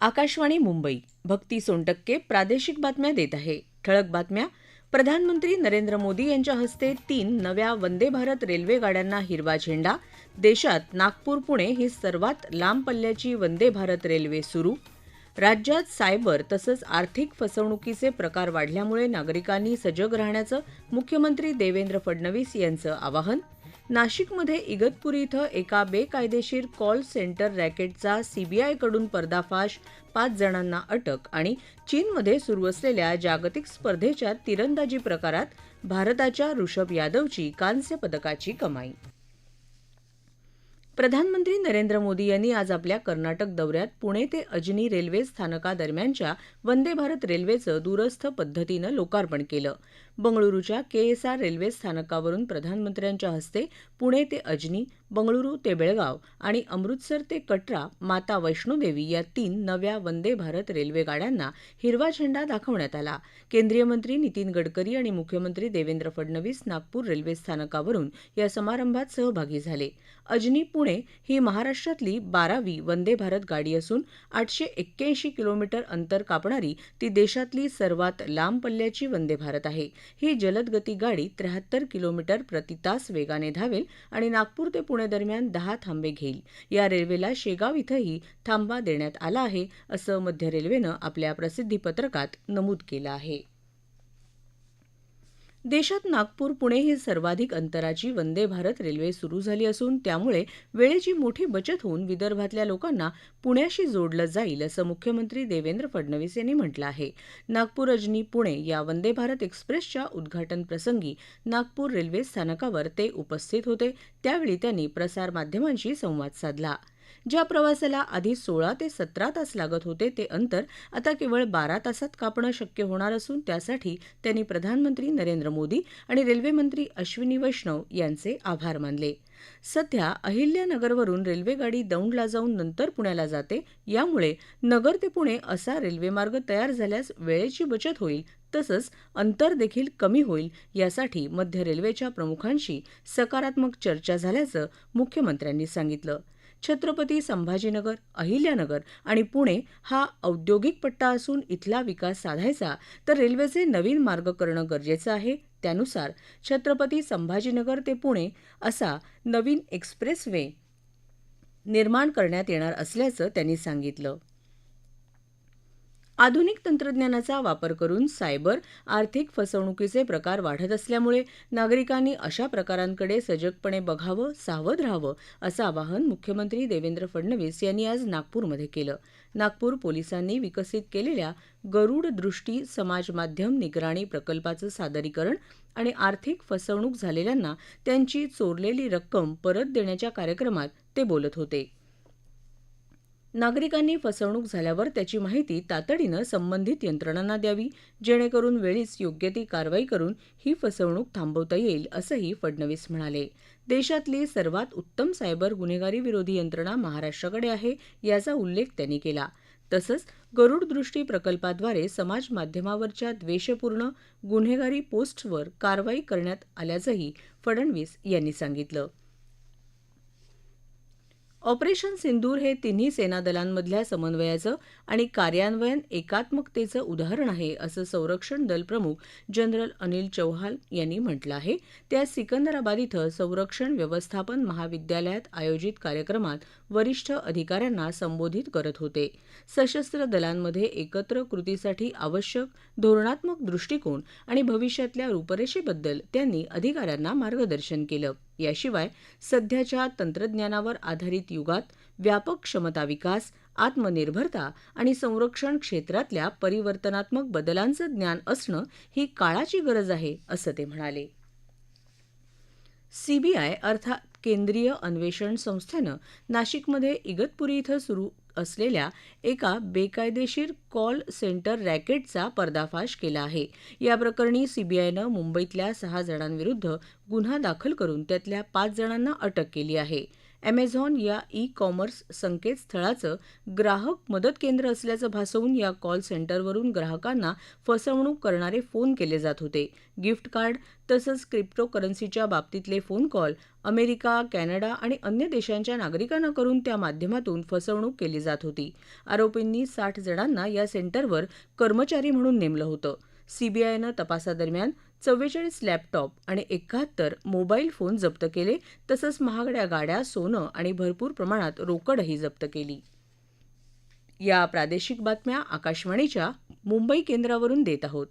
आकाशवाणी मुंबई. भक्ती सोनटक्के प्रादेशिक बातम्या देत आहे. ठळक बातम्या. प्रधानमंत्री नरेंद्र मोदी यांच्या हस्ते तीन नव्या वंदे भारत रेल्वे गाड्यांना हिरवा झेंडा. देशात नागपूर पुणे ही सर्वात लांब पल्ल्याची वंदे भारत रेल्वे सुरू. राज्यात सायबर तसंच आर्थिक फसवणुकीचे प्रकार वाढल्यामुळे नागरिकांनी सजग राहण्याचं मुख्यमंत्री देवेंद्र फडणवीस यांचं आवाहन. नाशिकमध्ये इगतपुरी इथं एका बेकायदेशीर कॉल सेंटर रॅकेटचा सीबीआयकडून पर्दाफाश. पाच जणांना अटक आणि चीनमध्ये सुरू असलेल्या जागतिक स्पर्धेच्या तिरंदाजी प्रकारात भारताच्या ऋषभ यादवची कांस्य पदकाची कमाई. प्रधानमंत्री नरेंद्र मोदी यांनी आज आपल्या कर्नाटक दौऱ्यात पुणे ते अजनी रेल्वे स्थानकादरम्यानच्या वंदे भारत रेल्वेचं दूरस्थ पद्धतीनं लोकार्पण केलं. बंगळुरूच्या केएसआर रेल्वे स्थानकावरून प्रधानमंत्र्यांच्या हस्ते पुणे ते अजनी बंगळुरू ते बेळगाव आणि अमृतसर ते कटरा माता वैष्णोदेवी या तीन नव्या वंदे भारत रेल्वे गाड्यांना हिरवा झेंडा दाखवण्यात आला. केंद्रीय मंत्री नितीन गडकरी आणि मुख्यमंत्री देवेंद्र फडणवीस नागपूर रेल्वे स्थानकावरून या समारंभात सहभागी झाले. अजनी पुणे ही महाराष्ट्रातली बारावी वंदे भारत गाडी असून आठशे एक्क्याऐंशी किलोमीटर अंतर कापणारी ती देशातली सर्वात लांब पल्ल्याची वंदे भारत आहे. ही जलदगती गाडी त्र्याहत्तर किलोमीटर प्रति तास वेगाने धावेल आणि नागपूर ते पुणे दरम्यान दहा थांबे घेईल. या रेल्वेला शेगाव इथंही थांबा देण्यात आला आहे असं मध्य रेल्वेनं आपल्या प्रसिद्धीपत्रकात नमूद केलं आहे. देशात नागपूर पुणे ही सर्वाधिक अंतराची वंदे भारत रेल्वे सुरू झाली असून त्यामुळे वेळेची मोठी बचत होऊन विदर्भातल्या लोकांना पुण्याशी जोडलं जाईल असं मुख्यमंत्री देवेंद्र फडणवीस यांनी म्हटलं आहे. नागपूर अजनी पुणे या वंदे भारत एक्सप्रेसच्या उद्घाटन प्रसंगी नागपूर रेल्वे स्थानकावर ते उपस्थित होते. त्यावेळी त्यांनी प्रसारमाध्यमांशी संवाद साधला. ज्या प्रवासाला आधी सोळा ते सतरा तास लागत होते ते अंतर आता केवळ बारा तासात कापणं शक्य होणार असून त्यासाठी त्यांनी प्रधानमंत्री नरेंद्र मोदी आणि रेल्वेमंत्री अश्विनी वैष्णव यांचे आभार मानले. सध्या अहिल्यानगरवरून रेल्वेगाडी दौंडला जाऊन नंतर पुण्याला जाते यामुळे नगर ते पुणे असा रेल्वेमार्ग तयार झाल्यास वेळेची बचत होईल तसंच अंतर देखील कमी होईल यासाठी मध्य रेल्वेच्या प्रमुखांशी सकारात्मक चर्चा झाल्याचं मुख्यमंत्र्यांनी सांगितलं. छत्रपती संभाजीनगर अहिल्यानगर आणि पुणे हा औद्योगिक पट्टा असून इथला विकास साधायचा तर रेल्वेचे नवीन मार्ग करणं गरजेचं आहे. त्यानुसार छत्रपती संभाजीनगर ते पुणे असा नवीन एक्सप्रेस वे निर्माण करण्यात येणार असल्याचं त्यांनी सांगितलं. आधुनिक तंत्रज्ञानाचा वापर करून सायबर आर्थिक फसवणुकीचे प्रकार वाढत असल्यामुळे नागरिकांनी अशा प्रकारांकडे सजगपणे बघावं सावध राहावं असं आवाहन मुख्यमंत्री देवेंद्र फडणवीस यांनी आज नागपूरमध्ये केलं. नागपूर पोलिसांनी विकसित केलेल्या गरुड दृष्टी समाज माध्यम निगराणी प्रकल्पाचं सादरीकरण आणि आर्थिक फसवणूक झालेल्यांना त्यांची चोरलेली रक्कम परत देण्याच्या कार्यक्रमात ते बोलत होते. नागरिकांनी फसवणूक झाल्यावर त्याची माहिती तातडीनं संबंधित यंत्रणांना द्यावी जेणेकरून वेळीच योग्य ती कारवाई करून ही फसवणूक थांबवता येईल असंही फडणवीस म्हणाले. देशातली सर्वात उत्तम सायबर गुन्हेगारी विरोधी यंत्रणा महाराष्ट्राकडे आहे याचा उल्लेख त्यांनी केला. तसंच गरुड दृष्टी प्रकल्पाद्वारे समाज माध्यमावरच्या द्वेषपूर्ण गुन्हेगारी पोस्टवर कारवाई करण्यात आल्याचंही फडणवीस यांनी सांगितलं. ऑपरेशन सिंदूर हे तिन्ही सेनादलांमधल्या समन्वयाचं आणि कार्यान्वयन एकात्मकतेचं उदाहरण आहे असं संरक्षण दल प्रमुख जनरल अनिल चौहान यांनी म्हटलं आहे. ते आज सिकंदराबाद इथं संरक्षण व्यवस्थापन महाविद्यालयात आयोजित कार्यक्रमात वरिष्ठ अधिकाऱ्यांना संबोधित करत होते. सशस्त्र दलांमध्ये एकत्र कृतीसाठी आवश्यक धोरणात्मक दृष्टिकोन आणि भविष्यातल्या रूपरेषेबद्दल त्यांनी अधिकाऱ्यांना मार्गदर्शन केलं. याशिवाय सध्याच्या तंत्रज्ञानावर आधारित युगात व्यापक क्षमता विकास आत्मनिर्भरता आणि संरक्षण क्षेत्रातल्या परिवर्तनात्मक बदलांचं ज्ञान असणं ही काळाची गरज आहे असं ते म्हणाले. सीबीआय अर्थात केंद्रीय अन्वेषण संस्थेनं नाशिकमध्ये इगतपुरी इथं सुरू असलेल्या एका बेकायदेशीर कॉल सेंटर रॅकेटचा पर्दाफाश केला आहे. या प्रकरणी सीबीआयनं मुंबईतल्या सहा जणांविरुद्ध गुन्हा दाखल करून त्यातल्या पाच जणांना अटक केली आहे. अमेझॉन या ई कॉमर्स संकेतस्थळाचं ग्राहक मदत केंद्र असल्याचं भासवून या कॉल सेंटरवरून ग्राहकांना फसवणूक करणारे फोन केले जात होते. गिफ्ट कार्ड तसंच क्रिप्टोकरन्सीच्या बाबतीतले फोन कॉल अमेरिका कॅनडा आणि अन्य देशांच्या नागरिकांना करून त्या माध्यमातून फसवणूक केली जात होती. आरोपींनी साठ जणांना या सेंटरवर कर्मचारी म्हणून नेमलं होतं. सीबीआयनं तपासादरम्यान चव्वेचाळीस लॅपटॉप आणि एकाहत्तर मोबाईल फोन जप्त केले तसंच महागड्या गाड्या सोनं आणि भरपूर प्रमाणात रोकडही जप्त केली. या प्रादेशिक बातम्या आकाशवाणीच्या मुंबई केंद्रावरून देत आहोत.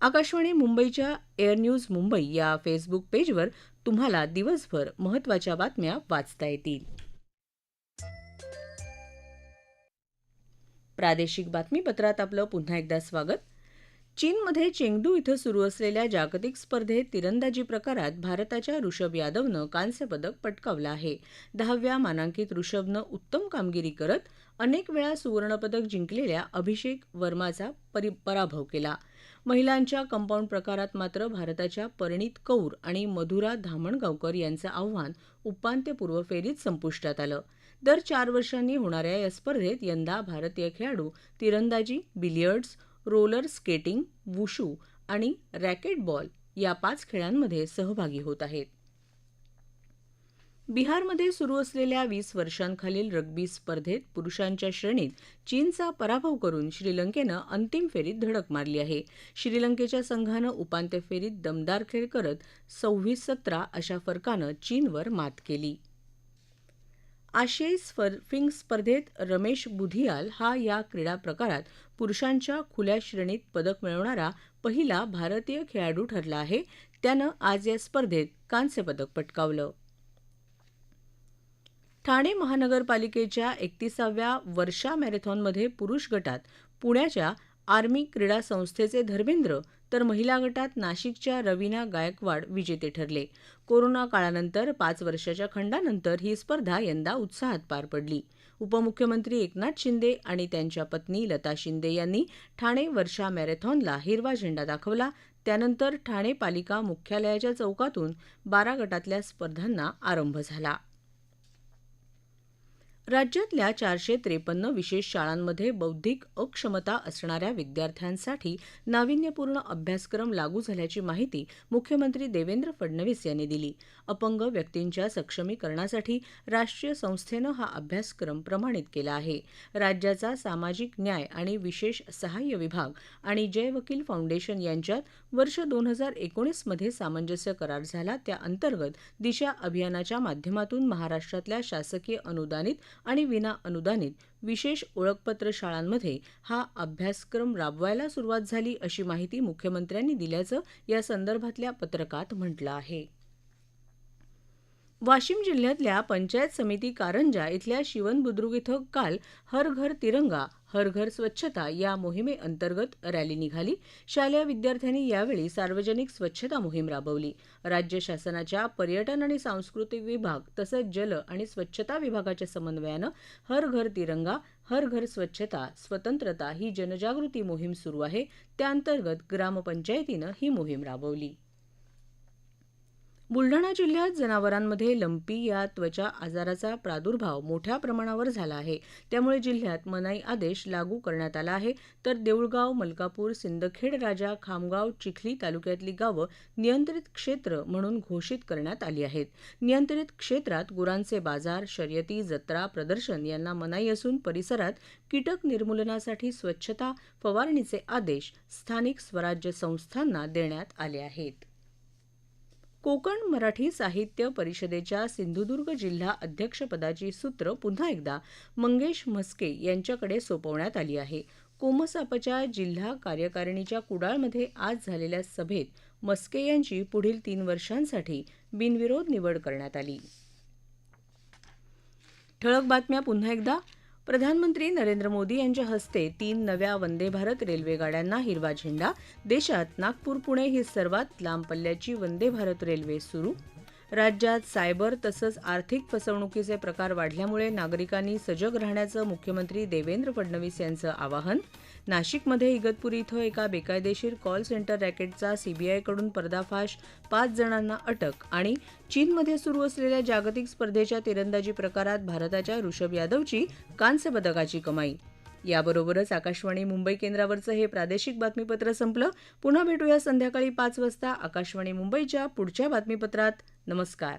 आकाशवाणी मुंबईच्या एअर न्यूज मुंबई या फेसबुक पेजवर तुम्हाला दिवसभर महत्त्वाच्या बातम्या वाचता येतील. प्रादेशिक बातमीपत्रात आपलं पुन्हा एकदा स्वागत. चीनमध्ये चेंगडू इथं सुरू असलेल्या जागतिक स्पर्धेत तिरंदाजी प्रकारात भारताच्या ऋषभ यादवनं कांस्य पदक पटकावलं आहे. दहाव्या मानांकित ऋषभनं उत्तम कामगिरी करत अनेक वेळा सुवर्णपदक जिंकलेल्या अभिषेक वर्माचा परि पराभव केला. महिलांच्या कंपाऊंड प्रकारात मात्र भारताच्या परिणीत कौर आणि मधुरा धामणगावकर यांचं आव्हान उपांत्यपूर्व फेरीत संपुष्टात आलं. दर चार वर्षांनी होणाऱ्या या स्पर्धेत यंदा भारतीय खेळाडू तिरंदाजी बिलियर्ड्स रोलर स्केटिंग वुशू आणि रॅकेटबॉल या पाच खेळांमध्ये सहभागी होत आहेत. बिहारमध्ये सुरू असलेल्या वीस वर्षांखालील रग्बी स्पर्धेत पुरुषांच्या श्रेणीत चीनचा पराभव करून श्रीलंकेनं अंतिम फेरीत धडक मारली आहे. श्रीलंकेच्या संघानं उपांत्य फेरीत दमदार खेळ करत सव्वीस सतरा अशा फरकानं चीनवर मात केली. आशियाई सर्फिंग स्पर्धेत रमेश बुधियाल हा या क्रीडा प्रकारात पुरुषांच्या खुल्या श्रेणीत पदक मिळवणारा पहिला भारतीय खेळाडू ठरला आहे. त्यानं आज या स्पर्धेत कांस्यपदक पटकावलं. ठाणे महानगरपालिकेच्या एकतीसाव्या वर्षा मॅरेथॉनमध्ये पुरुष गटात पुण्याच्या आर्मी क्रीडा संस्थेचे धर्मेंद्र तर महिला गटात नाशिकच्या रवीना गायकवाड विजेते ठरले. कोरोना काळानंतर पाच वर्षाच्या खंडानंतर ही स्पर्धा यंदा उत्साहात पार पडली. उपमुख्यमंत्री एकनाथ शिंदे आणि त्यांच्या पत्नी लता शिंदे यांनी ठाणे वर्षा मॅरेथॉनला हिरवा झेंडा दाखवला. त्यानंतर ठाणे पालिका मुख्यालयाच्या चौकातून बारा गटातल्या स्पर्धांना आरंभ झाला. राज्यातल्या चारशे त्रेपन्न विशेष शाळांमध्ये बौद्धिक अक्षमता असणाऱ्या विद्यार्थ्यांसाठी नाविन्यपूर्ण अभ्यासक्रम लागू झाल्याची माहिती मुख्यमंत्री देवेंद्र फडणवीस यांनी दिली. अपंग व्यक्तींच्या सक्षमीकरणासाठी राष्ट्रीय संस्थेनं हा अभ्यासक्रम प्रमाणित केला आहे. राज्याचा सामाजिक न्याय आणि विशेष सहाय्य विभाग आणि जय वकील फाउंडेशन यांच्यात वर्ष दोन हजार एकोणीसमध्ये सामंजस्य करार झाला. त्या अंतर्गत दिशा अभियानाच्या माध्यमातून महाराष्ट्रातल्या शासकीय अनुदानित आणि विना अनुदानित विशेष ओळखपत्र शाळांमध्ये हा अभ्यासक्रम राबवायला सुरुवात झाली अशी माहिती मुख्यमंत्र्यांनी दिल्याचं या संदर्भातल्या पत्रकात म्हटलं आहे. वाशिम जिल्ह्यातल्या पंचायत समिती कारंजा इथल्या शिवन बुद्रुक इथं काल हर घर तिरंगा हर घर स्वच्छता या मोहिमेअंतर्गत रॅली निघाली. शालेय विद्यार्थ्यांनी यावेळी सार्वजनिक स्वच्छता मोहीम राबवली. राज्य शासनाच्या पर्यटन आणि सांस्कृतिक विभाग तसंच जल आणि स्वच्छता विभागाच्या समन्वयानं हर घर तिरंगा हर घर स्वच्छता स्वतंत्रता ही जनजागृती मोहीम सुरू आहे. त्याअंतर्गत ग्रामपंचायतीनं ही मोहीम राबवली. बुलढाणा जिल्ह्यात जनावरांमध्ये लंपी या त्वचा आजाराचा प्रादुर्भाव मोठ्या प्रमाणावर झाला आहे. त्यामुळे जिल्ह्यात मनाई आदेश लागू करण्यात आला आहे. तर देऊळगाव मलकापूर सिंदखेड राजा खामगाव चिखली तालुक्यातली गावं नियंत्रित क्षेत्र म्हणून घोषित करण्यात आली आहेत. नियंत्रित क्षेत्रात गुरांचे बाजार शर्यती जत्रा प्रदर्शन यांना मनाई असून परिसरात कीटक निर्मूलनासाठी स्वच्छता फवारणीचे आदेश स्थानिक स्वराज्य संस्थांना देण्यात आले आहेत. कोकण मराठी साहित्य परिषदेच्या सिंधुदुर्ग जिल्हा अध्यक्षपदाची सूत्र पुन्हा एकदा मंगेश म्हस्के यांच्याकडे सोपवण्यात आली आहे. कोमसापच्या जिल्हा कार्यकारिणीच्या कुडाळमध्ये आज झालेल्या सभेत मस्के यांची पुढील तीन वर्षांसाठी बिनविरोध निवड करण्यात आली. ठळक बातम्या पुन्हा एकदा. प्रधानमंत्री नरेंद्र मोदी यांच्या हस्ते तीन नव्या वंदे भारत रेल्वेगाड्यांना हिरवा झेंडा. देशात नागपूर पुणे ही सर्वात लांब पल्ल्याची वंदे भारत रेल्वे सुरू. राज्यात सायबर तसंच आर्थिक फसवणुकीचे प्रकार वाढल्यामुळे नागरिकांनी सजग राहण्याचं मुख्यमंत्री देवेंद्र फडणवीस यांचं आवाहन. नाशिकमध्ये इगतपुरी इथं एका बेकायदेशीर कॉल सेंटर रॅकेटचा सीबीआयकडून पर्दाफाश. पाच जणांना अटक आणि चीनमध्ये सुरू असलेल्या जागतिक स्पर्धेच्या तिरंदाजी प्रकारात भारताच्या ऋषभ यादवची कांस्य पदकाची कमाई. याबरोबरच आकाशवाणी मुंबई केंद्रावरचं हे प्रादेशिक बातमीपत्र संपलं. पुन्हा भेटूया संध्याकाळी पाच वाजता आकाशवाणी मुंबईच्या पुढच्या बातमीपत्रात. नमस्कार.